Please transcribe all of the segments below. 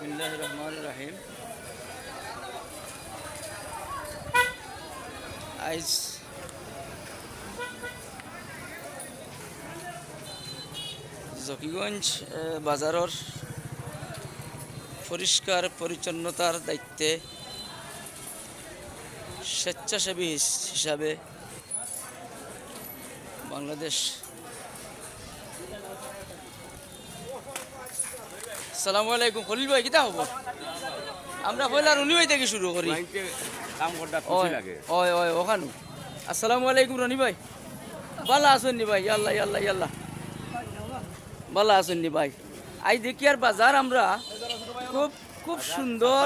বিসমিল্লাহ রহমান রাহিম আইজ জকিগঞ্জ বাজারর পরিষ্কার পরিচ্ছন্নতার দায়িত্বে স্বেচ্ছাসেবী হিস- হিসাবে বাংলাদেশ সালামু আলাইকুম খলিল ভাই কিতা খবর? আমরা রনি ভাই থেকে শুরু করি। ওই ওই ওখানো। আসসালামু আলাইকুম রনি ভাই। ভালো আছেন নি ভাই আল্লাহ আল্লাহ আল্লাহ ভালো আছেন নি ভাই। আই দেখি আর বাজার আমরা খুব খুব সুন্দর।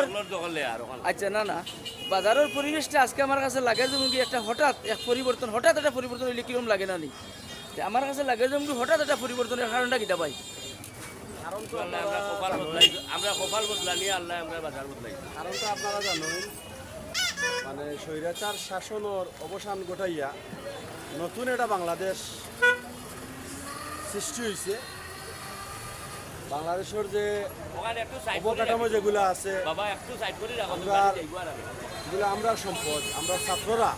আচ্ছা না না। বাজারের পরিবেশটা আজকে আমার কাছে লাগে যেমন কি একটা হঠাৎ এক পরিবর্তন হঠাৎ একটা পরিবর্তন হইলে কিরম লাগে না নি আমার কাছে লাগে যেমন হঠাৎ একটা পরিবর্তনের কারণটা কিতা ভাই? আল্লাহ আমরা কপাল বদলাই আমরা কপাল বদলানি আল্লাহ আমরা বাজার বদলাই কারণ তো আপনারা জানেন মানে স্বৈরাচার শাসনের অবসান ঘটাইয়া নতুন এটা বাংলাদেশ সৃষ্টি হয়েছে বাংলাদেশের যে অবকাঠামো যেগুলো আছে রাখো আমরা সম্পদ আমরা ছাত্ররা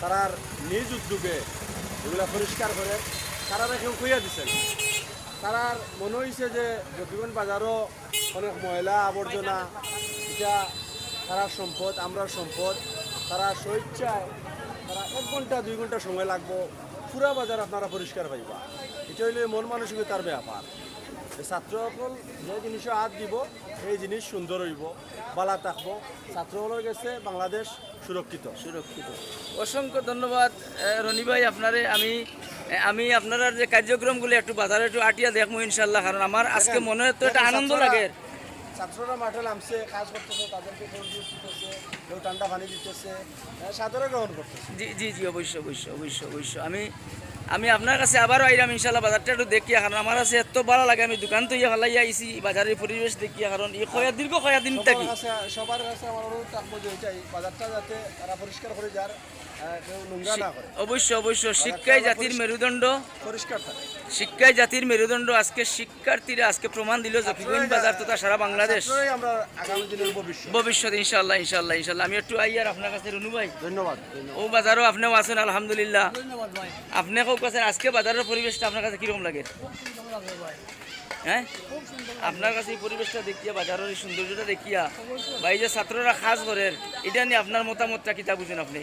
তারার নিজ উদ্যোগে এগুলা পরিষ্কার করে তারা কেউ কইয়া দিচ্ছেন তারার মনে হয়েছে যে জকিগঞ্জ বাজারও অনেক ময়লা আবর্জনা, এটা তারার সম্পদ, আমরার সম্পদ। তারা স্বেচ্ছায়, তারা এক ঘণ্টা, দুই ঘণ্টা সময় লাগবো, পুরা বাজার আপনারা পরিষ্কার পাইবা এটা হইলে মন মানসিকতার ব্যাপার। ছাত্রসকল যে জিনিসে হাত দিব, এই জিনিস সুন্দর হইব, বালা থাকব। ছাত্রসকলের গেছে, বাংলাদেশ সুরক্ষিত। সুরক্ষিত। অসংখ্য ধন্যবাদ রনি ভাই আপনারে। আমি আমি আপনার যে কার্যক্রমগুলো একটু বাজারে একটু আটিয়া দেখব ইনশাল্লাহ কারণ আমার আজকে মনে হয় তো একটা আনন্দ লাগে। ছাত্ররা মাঠে নামছে কাজ করতেছে তাদেরকে ফোন দিতেছে কেউ ঠান্ডা পানি দিতেছে সাদরে গ্রহণ করতেছে। জি জি জি অবশ্যই অবশ্যই অবশ্যই অবশ্যই। আমি আমি আপনার কাছে আবারও আইলাম ইনশাল্লাহ বাজারটা একটু দেখিয়া কারণ আমার কাছে এত ভালো লাগে আমি দোকান তো ইয়ে ভালাই আইছি বাজারের পরিবেশ দেখিয়া কারণ এই কয়া দীর্ঘ কয়া দিন থাকি সবার কাছে সবার কাছে আমার অনুরোধ থাকব যে বাজারটা যাতে তারা পরিষ্কার করে যার অবশ্যই অবশ্যই। শিক্ষাই জাতির মেরুদণ্ড। শিক্ষাই জাতির মেরুদণ্ড। আজকে শিক্ষার্থীরা আজকে প্রমাণ দিল জকিগঞ্জ বাজার তথা সারা বাংলাদেশ। ভবিষ্যৎ। ইনশাল্লাহ ইনশাল্লাহ ইনশাল্লাহ আমি একটু আইয়ার আপনার কাছে রনু ভাই। ধন্যবাদ ও বাজারও আপনিও আছেন আলহামদুলিল্লাহ। আপনি কাছেন আজকে বাজারের পরিবেশটা আপনার কাছে কীরকম লাগে? হ্যাঁ? আপনার কাছে এই পরিবেশটা দেখিয়া বাজারের সৌন্দর্যটা দেখিয়া বা এই যে ছাত্ররা কাজ করে, এটা নিয়ে আপনার মতামতটা কিতা বুঝেন আপনি?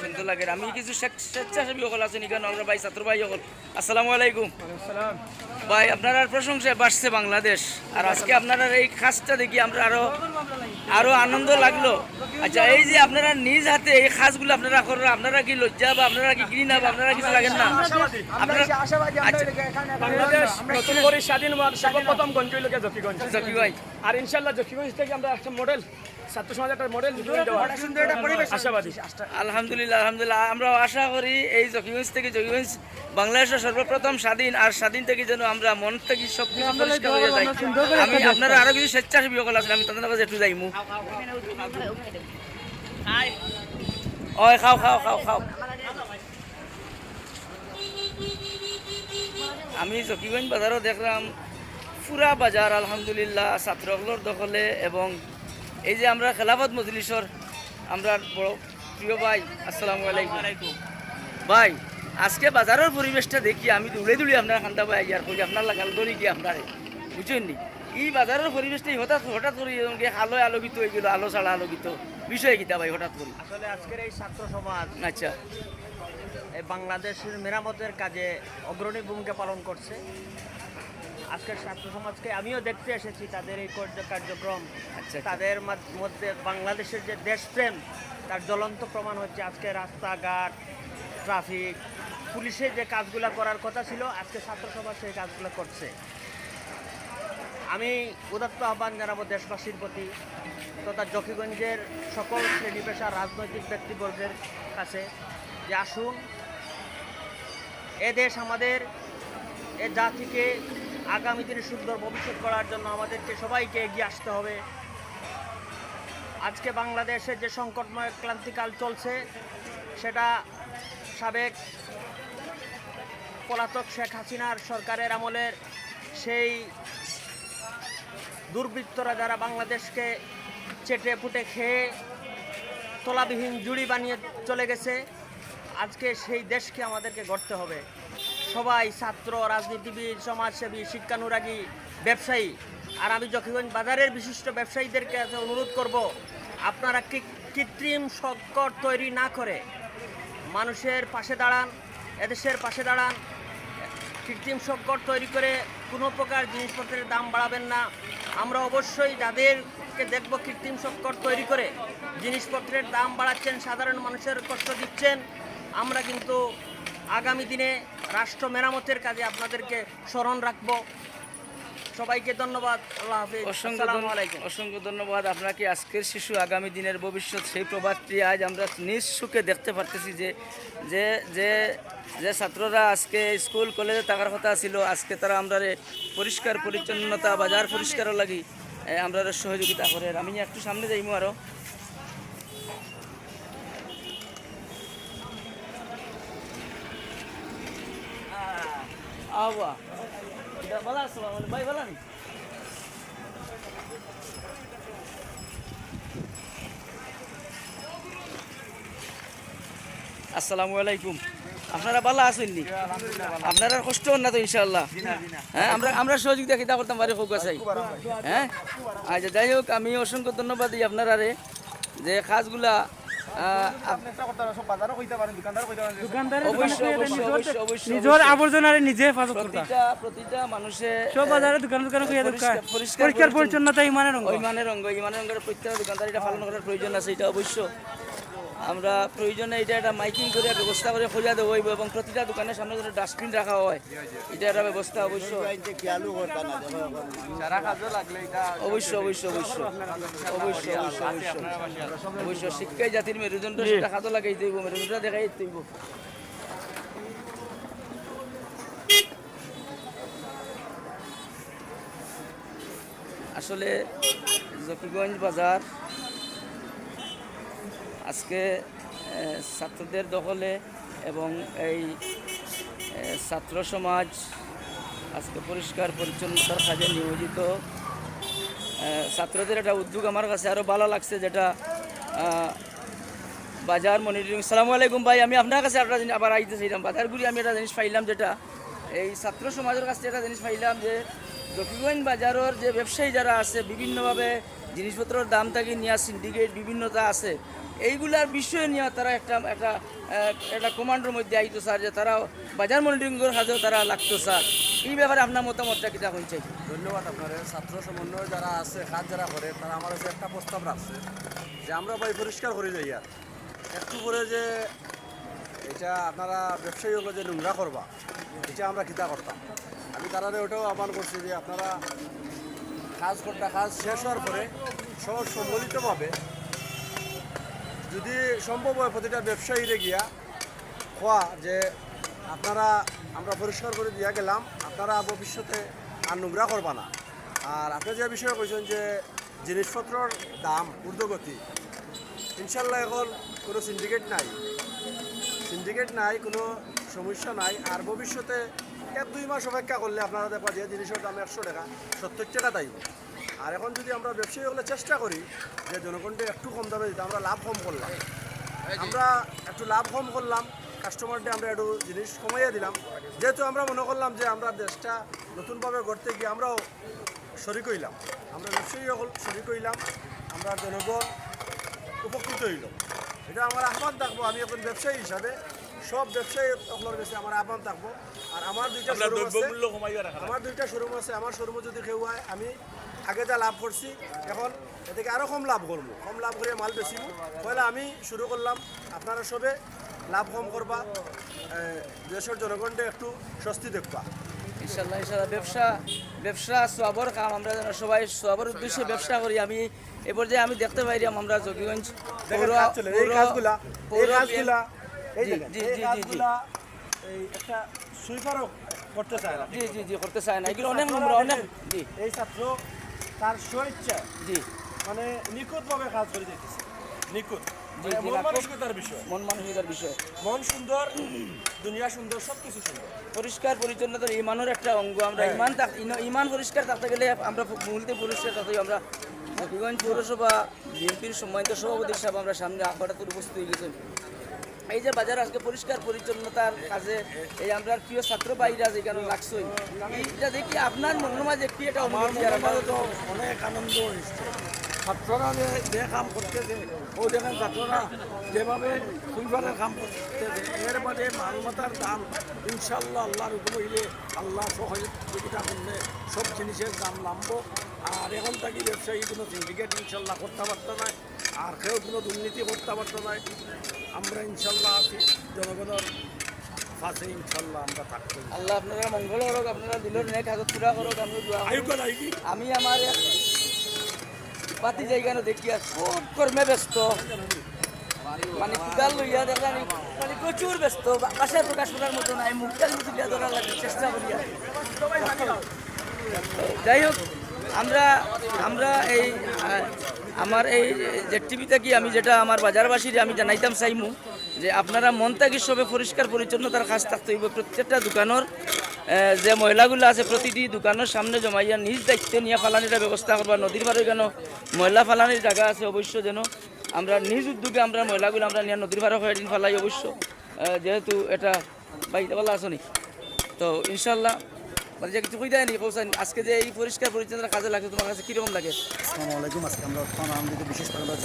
সুন্দর লাগে আমি কিছু স্বেচ্ছাসেবী সকল আছেন এখানে আমরা ভাই, ছাত্র ভাই সকল। আসসালামু আলাইকুম। ভাই, আপনার প্রশংসায় বাড়ছে বাংলাদেশ। আর আজকে আপনারা এই কাজটা দেখি আমরা আরও আরও আনন্দ লাগল। আচ্ছা এই যে আপনারা নিজ হাতে এই কাজগুলো আপনারা করেন আপনারা কি লজ্জা বা আপনারা কি ঘৃণা বা আপনারা কিছু লাগেন না? আচ্ছা। বাংলাদেশ নতুন করে স্বাধীন হওয়ার সর্বপ্রথম গঞ্জ হইল গিয়ে জকিগঞ্জ। আর ইনশাল্লাহ জকিগঞ্জ থেকে আমরা একটা মডেল ছাত্র একটা মডেল আশাবাদী। আলহামদুলিল্লাহ আলহামদুলিল্লাহ। আমরা আশা করি এই জকিগঞ্জ থেকে জকিগঞ্জ বাংলাদেশের সর্বপ্রথম স্বাধীন আর স্বাধীন থেকে যেন আমরা মন থেকে সব কিছু পরিষ্কার হয়ে যাই। আমি আপনারা আরও কিছু স্বেচ্ছাসেবী সকল আছেন আমি তাদের কাছে একটু যাইমু। ওই, খাও খাও খাও খাও। আমি জকিগঞ্জ বাজারও দেখলাম। পুরা বাজার, আলহামদুলিল্লাহ ছাত্রগুলোর দখলে এবং এই যে আমরা খেলাফত মজলিসর আমরা বড় প্রিয় ভাই, আসসালামু আলাইকুম। ভাই, আজকে বাজারের পরিবেশটা দেখি আমি দৌড়ে দৌড়ে আপনার খান্দা ভাই ইয়ার করি আপনার লাগাল ধরি কি আপনার নি? এই বাজারের পরিবেশটাই হঠাৎ হঠাৎ করে আলোয় আলোকিত হয়ে গেল আলো ছাড়া আলোকিত। বিষয় কিতা ভাই হঠাৎ করে? আসলে আজকের এই ছাত্র সমাজ আচ্ছা। এই বাংলাদেশের মেরামতের কাজে অগ্রণী ভূমিকা পালন করছে। আজকের ছাত্র সমাজকে আমিও দেখতে এসেছি তাদের এই কার্যক্রম। আচ্ছা। তাদের মধ্যে বাংলাদেশের যে দেশপ্রেম তার জ্বলন্ত প্রমাণ হচ্ছে আজকে রাস্তাঘাট ট্রাফিক পুলিশের যে কাজগুলো করার কথা ছিল আজকে ছাত্র সমাজ সেই কাজগুলো করছে। আমি উদাত্ত আহ্বান জানাব দেশবাসীর প্রতি তথা জকিগঞ্জের সকল শ্রেণি পেশার রাজনৈতিক ব্যক্তিবর্গের কাছে যে আসুন, এ দেশ আমাদের, এ জাতিকে আগামী দিনে সুন্দর ভবিষ্যৎ করার জন্য আমাদেরকে সবাইকে এগিয়ে আসতে হবে। আজকে বাংলাদেশে যে সংকটময় ক্লান্তিকাল চলছে, সেটা সাবেক পলাতক শেখ হাসিনার সরকারের আমলের সেই দুর্বৃত্তরা যারা বাংলাদেশকে চেটে ফুটে খেয়ে তলাবিহীন জুড়ি বানিয়ে চলে গেছে, আজকে সেই দেশকে আমাদেরকে গড়তে হবে। সবাই ছাত্র, রাজনীতিবিদ, সমাজসেবী, শিক্ষানুরাগী, ব্যবসায়ী, আর আমি যখন বাজারের বিশিষ্ট ব্যবসায়ীদেরকে অনুরোধ করব, আপনারা কৃত্রিম সংকট তৈরি না করে মানুষের পাশে দাঁড়ান, এদেশের পাশে দাঁড়ান, কৃত্রিম সংকট তৈরি করে কোনো প্রকার জিনিসপত্রের দাম বাড়াবেন না। আমরা অবশ্যই যাদেরকে দেখব কৃত্রিম সংকট তৈরি করে, জিনিসপত্রের দাম বাড়াচ্ছেন, সাধারণ মানুষের কষ্ট দিচ্ছেন, আমরা কিন্তু আগামী দিনে রাষ্ট্র মেরামতের কাজে আপনাদেরকে স্মরণ রাখব। সবাইকে ধন্যবাদ আল্লাহ হাফিজ। অসংখ্য আসসালামু আলাইকুম। অসংখ্য ধন্যবাদ। আপনাকে আজকের শিশু আগামী দিনের ভবিষ্যৎ সেই প্রবাদটি আজ আমরা নিজ সুখে দেখতে পারতেছি যে যে যে যে ছাত্ররা আজকে স্কুল কলেজে থাকার কথা ছিল আজকে তারা আমরা পরিষ্কার পরিচ্ছন্নতা বাজার পরিষ্কার লাগি আমরা সহযোগিতা করে। আমি একটু সামনে যাইমু আরও। আবা ভালো আসসালামু আলাইকুম। আপনারা ভালো আছেন নি? আপনারা কষ্ট হন না তো ইনশাল্লাহ হ্যাঁ আমরা আমরা সহযোগিতা কিতা করতাম পারি হোক চাই হ্যাঁ? আচ্ছা যাই হোক, আমি অসংখ্য ধন্যবাদ দিই আপনারা যে কাজগুলা আহ, আপ- অবশ্যই অবশ্যই অবশ্যই অবশ্যই নিজের অবশ্যই। আবর্জনারে নিজে হেফাজত করতা প্রতিটা প্রতিটা মানুষে সব বাজারে দোকান দোকান খুঁজে দোকান পরিষ্কার- পরিচ্ছন্নতা ইমানের অঙ্গ। ইমানের মানের অঙ্গ ইমানের অঙ্গের প্রত্যেকটা দোকানদার এটা পালন করার প্রয়োজন আছে এটা অবশ্য। আমরা প্রয়োজনে এটা একটা মাইকিং করে ব্যবস্থা করে খোঁজা দেবো এবং প্রতিটা দোকানের সামনে যেন ডাস্টবিন রাখা হয়, এটা একটা ব্যবস্থা অবশ্য। অবশ্যই অবশ্যই অবশ্যই অবশ্যই অবশ্যই অবশ্যই অবশ্যই শিক্ষায় জাতির মেরুদণ্ড, সেটা খাতো লাগাই দিব, মেরুদণ্ডটা দেখাই দিব। আসলে জকিগঞ্জ বাজার আজকে ছাত্রদের দখলে এবং এই ছাত্র সমাজ আজকে পরিষ্কার, পরিচ্ছন্নতার কাজে নিয়োজিত। ছাত্রদের একটা উদ্যোগ আমার কাছে আরও ভালো লাগছে, যেটা বাজার মনিটরিং। সালামু আলাইকুম ভাই, আমি আপনার কাছে একটা জিনিস আবার আইতেছিলাম বাজার ঘুরি আমি একটা জিনিস পাইলাম, যেটা, এই ছাত্র সমাজের কাছে একটা জিনিস পাইলাম যে জকিগঞ্জ বাজারের যে ব্যবসায়ী যারা আছে, বিভিন্নভাবে জিনিসপত্রের দাম থাকি নিয়ে সিন্ডিকেট বিভিন্নতা আছে। এইগুলার বিষয় নিয়ে তারা একটা একটা একটা কমান্ডোর মধ্যে আইতো স্যার যে তারা বাজার মনিটরিংয়ের কাজেও তারা লাগতো স্যার। এই ব্যাপারে আপনার মতামতটা কিতা হয়েছে ধন্যবাদ আপনার। ছাত্র সমন্বয় যারা আছে, কাজ যারা করে, তারা আমার কাছে একটা প্রস্তাব রাখছে যে আমরা ভাই পরিষ্কার করে যাই আর। একটু করে যে এটা আপনারা ব্যবসায়ী হলো যে নোংরা করবা, এটা আমরা কিতা করতাম। আমি তারা ওটাও আহ্বান করছি যে আপনারা কাজ করতে, কাজ শেষ হওয়ার পরে সব সম্মিলিতভাবে যদি সম্ভব হয় প্রতিটা ব্যবসায়ীরে গিয়া খোয়া যে আপনারা, আমরা পরিষ্কার করে দিয়া গেলাম, আপনারা ভবিষ্যতে আর নোংরা করবা না। আর আপনি যে বিষয়ে কইছেন যে জিনিসপত্রের দাম, ঊর্ধ্বগতি, ইনশাল্লাহ এখন কোনো সিন্ডিকেট নাই। সিন্ডিকেট নাই, কোনো সমস্যা নাই। আর ভবিষ্যতে এক দুই মাস অপেক্ষা করলে আপনারা দেখবা যে জিনিসের দাম একশো টাকা, সত্তর টাকা তাই আর এখন যদি আমরা ব্যবসায়ী হলে চেষ্টা করি যে জনগণকে একটু কম দামে দিতে আমরা লাভ কম করলাম। আমরা একটু লাভ কম করলাম কাস্টমারদের আমরা একটু জিনিস কমাইয়া দিলাম। যেহেতু আমরা মনে করলাম যে আমরা দেশটা নতুনভাবে গড়তে গিয়ে আমরাও শরিক হইলাম। আমরা ব্যবসায়ী হল শরিক হইলাম আমরা জনগণ উপকৃত হইল। এটা আমার আহ্বান থাকব আমি এখন ব্যবসায়ী হিসাবে সব ব্যবসায়ী সকলের কাছে আমার আহ্বান থাকব। আর আমার দুইটা শোরুম আছে আমার দুইটা শোরুম আছে আমার শোরুমে যদি কেউ হয় আমি আগে যা লাভ করছি এখন এদিকে আরও কম লাভ করব। কম লাভ করে মাল বেচিব পয়লা আমি শুরু করলাম আপনারা সবে লাভ কম করবা দেশের জনগণকে একটু স্বস্তি দেখবা। ইনশাল্লাহ ইনশাল্লাহ। ব্যবসা ব্যবসা সবর কাম আমরা যেন সবাই সবর উদ্দেশ্যে ব্যবসা করি আমি এ পর্যায়ে আমি দেখতে পাইলাম আমরা জকিগঞ্জ দেখেন পৌর- কাজ চলে, এই পৌর- কাজগুলা এই পৌর- কাজগুলা এই জি, দেখেন, জি, এই জি, জি, জি। কাজগুলা এই একটা সুইপারও করতে চায় না। জি জি জি করতে চায় না। এগুলো অনেক নোংরা অনেক জি এই ছাত্র তার স্বইচ্ছা। জি। মানে নিখুঁতভাবে কাজ করে যেতেছে নিখুঁত। মানে মানসিকতার বিষয়। মন মানসিকতার বিষয়। মন সুন্দর দুনিয়া সুন্দর সব কিছু সুন্দর। পরিষ্কার পরিচ্ছন্নতার ইমানের একটা অঙ্গ। আমরা হ্যাঁ। ইমান ইমান পরিষ্কার থাকতে গেলে আমরা মূলতে পরিষ্কার থাকতে আমরা হবিগঞ্জ পৌরসভা বিএনপির সম্মানিত সভাপতি সাহেব আমরা সামনে আখড়াতে উপস্থিত হয়ে গেছেন এই যে বাজার আজকে পরিষ্কার পরিচ্ছন্নতার কাজে এই আমরা প্রিয় ছাত্র ভাইরা যেখানে লাগছই এইটা দেখি আপনার মনের মাঝে কি এটা অনেক আনন্দ হয়েছে। ছাত্ররা যে যে কাম করতেছে ও দেখেন ছাত্ররা যেভাবে সুইপারের কাম করতেছে এর বাদে মালমাতার দাম ইনশাল্লাহ আল্লাহর উপর হইলে আল্লাহ সহযোগিতা করলে সব জিনিসের দাম নামবো। আর এখন থাকি ব্যবসায়ী কোনো সিন্ডিকেট ইনশাল্লাহ করতে পারতো না। আর কেউ কোনো দুর্নীতি করতে পারতো না। আমরা ইনশাল্লাহ আছি জনগণের পাশে ইনশাল্লাহ আমরা থাকতে আল্লাহ আপনারা মঙ্গল করুক আপনারা দিলের নেক হাজত পুরা করুক আমি দোয়া। আমি আমার পাতি জায়গানো দেখি খুব কর্মে ব্যস্ত। মানে কুদাল লইয়া দেখলাম মানে প্রচুর ব্যস্ত। বা- বাসায় প্রকাশ করার মতো নাই মুখটা তুলিয়া ধরার লাগে চেষ্টা করি যাই হোক আমরা আমরা এই আমার এই যে টিভিতে কি আমি যেটা আমার বাজারবাসীর আমি জানাইতাম চাইমু যে আপনারা মন থাকি সবে পরিষ্কার পরিচ্ছন্নতার কাজ থাকতে হইব। প্রত্যেকটা দোকানের যে ময়লাগুলো আছে প্রতিটি দোকানের সামনে জমাইয়া নিজ দায়িত্ব নিয়ে ফালানির ব্যবস্থা করবা। নদীর পাড়ে কেন ময়লা ফালানির জায়গা আছে অবশ্য যেন আমরা নিজ উদ্যোগে আমরা ময়লাগুলো আমরা নিয়ে নদীর পাড়ে কয়েকদিন ফালাই অবশ্য। যেহেতু এটা বাইতে পালা আসনি তো ইনশাল্লাহ মানে যে কিছু কইতে নি কৌশান আজকে যে এই পরিষ্কার পরিচ্ছন্নতার কাজে লাগছে, তোমার কাছে কীরকম লাগে? আসসালামু আলাইকুম। আজকে আমরা বিশেষ করে আমরা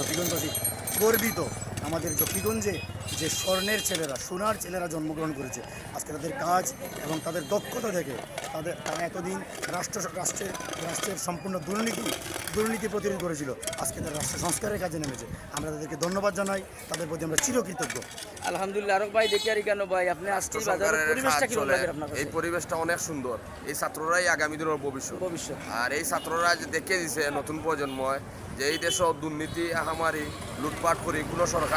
গর্বিত। আমাদের জকিগঞ্জে যে স্বর্ণের ছেলেরা সোনার ছেলেরা জন্মগ্রহণ করেছে আজকে তাদের কাজ এবং তাদের দক্ষতা দেখে তাদের তারা এতদিন রাষ্ট্র রাষ্ট্রের রাষ্ট্রের সম্পূর্ণ দুর্নীতি দুর্নীতি প্রতিরোধ করেছিল। আজকে তারা রাষ্ট্র সংস্কারের কাজে নেমেছে। আমরা তাদেরকে ধন্যবাদ জানাই। তাদের প্রতি আমরা চিরকৃতজ্ঞ। আলহামদুলিল্লাহ আরক ভাই দেখি আর কেন ভাই আপনি আজকে পরিবেশটা আপনার এই পরিবেশটা অনেক সুন্দর। এই ছাত্ররাই আগামী দিনের ভবিষ্যৎ। ভবিষ্যৎ। আর এই ছাত্ররা দেখে দিছে নতুন প্রজন্ময় যে এই দেশত দুর্নীতি আহামারি লুটপাট করি কোনো সরকার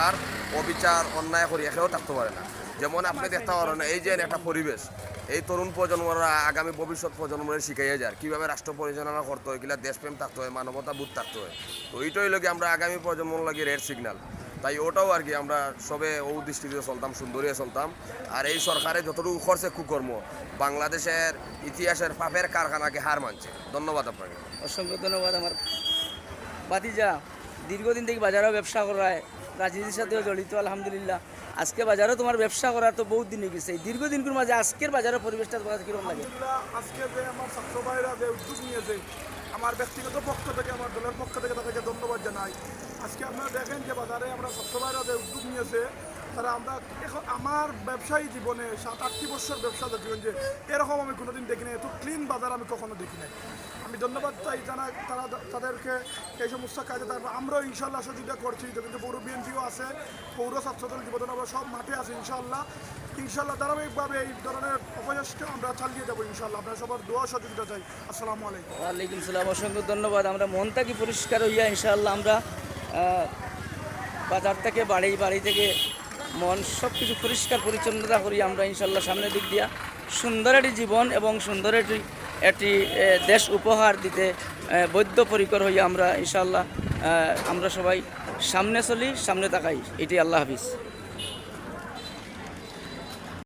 অবিচার, অন্যায় করি, একেও থাকতে পারে না। যেমন আপনি দেখতে পারেন, এই যে একটা পরিবেশ, এই তরুণ প্রজন্মরা আগামী ভবিষ্যৎ প্রজন্মের শিখাইয়া যায়, কীভাবে রাষ্ট্র পরিচালনা করতে হয় এগুলা দেশপ্রেম থাকতে হয়, মানবতা বুধ থাকতে হয়। তো এইটাই লাগে আমরা আগামী প্রজন্ম লাগে রেড সিগন্যাল তাই ওটাও আর কি আমরা সবে ও দৃষ্টিতে চলতাম সুন্দরিয়ে চলতাম। আর এই সরকারে যতটুকু করছে কুকর্ম, বাংলাদেশের ইতিহাসের পাপের কারখানাকে হার মানছে। ধন্যবাদ আপনাকে। অসংখ্য ধন্যবাদ আমার। বাতিজা দীর্ঘদিন থেকে বাজারেও ব্যবসা করায় রাজনীতির সাথেও জড়িত, আলহামদুলিল্লাহ। আজকে বাজারও তোমার ব্যবসা করার তো বহুত দিন গেছে। দীর্ঘদিন দীর্ঘদিনগুলোর মাঝে আজকের বাজারের পরিবেশটা তোমার কীরকম লাগে? আজকে যে আমার ছাত্র ভাইরা যে উদ্যোগ নিয়েছে, আমার ব্যক্তিগত পক্ষ থেকে, আমার দলের পক্ষ থেকে তাদেরকে ধন্যবাদ জানাই। আজকে আপনারা দেখেন যে বাজারে আমরা ছাত্র ভাইরা যে উদ্যোগ নিয়েছে তারা আমরা এখন আমার ব্যবসায়ী জীবনে সাত, আটটি বছর ব্যবসা জীবন যে এরকম আমি কোনোদিন দেখি নাই এত ক্লিন বাজার আমি কখনো দেখি নাই। আমি ধন্যবাদ চাই জানা তারা তাদেরকে এই সমস্ত কাজে তারপর আমরাও ইনশাল্লাহ সহযোগিতা করছি। কিন্তু পৌর বিএনপিও আছে, পৌর ছাত্রদল যুবদল আমরা সব মাঠে আছে ইনশাল্লাহ ইনশাল্লাহ ধারাবাহিকভাবে এই ধরনের অপচেষ্টা আমরা চালিয়ে যাব ইনশাল্লাহ আপনার সবার দোয়া সহযোগিতা চাই। আসসালামু আলাইকুম। ওয়ালাইকুম সালাম, অসংখ্য ধন্যবাদ। আমরা মন থাকি পরিষ্কার হইয়া ইনশাল্লাহ আমরা বাজার থেকে বাড়ি বাড়ি থেকে মন সব কিছু পরিষ্কার পরিচ্ছন্নতা করি আমরা ইনশাল্লাহ সামনের দিক দিয়া। সুন্দর একটি জীবন এবং সুন্দর একটি একটি দেশ উপহার দিতে বৈদ্যপরিকর হই আমরা ইনশাল্লাহ আমরা সবাই সামনে চলি, সামনে তাকাই। এটি আল্লাহ হাফিজ।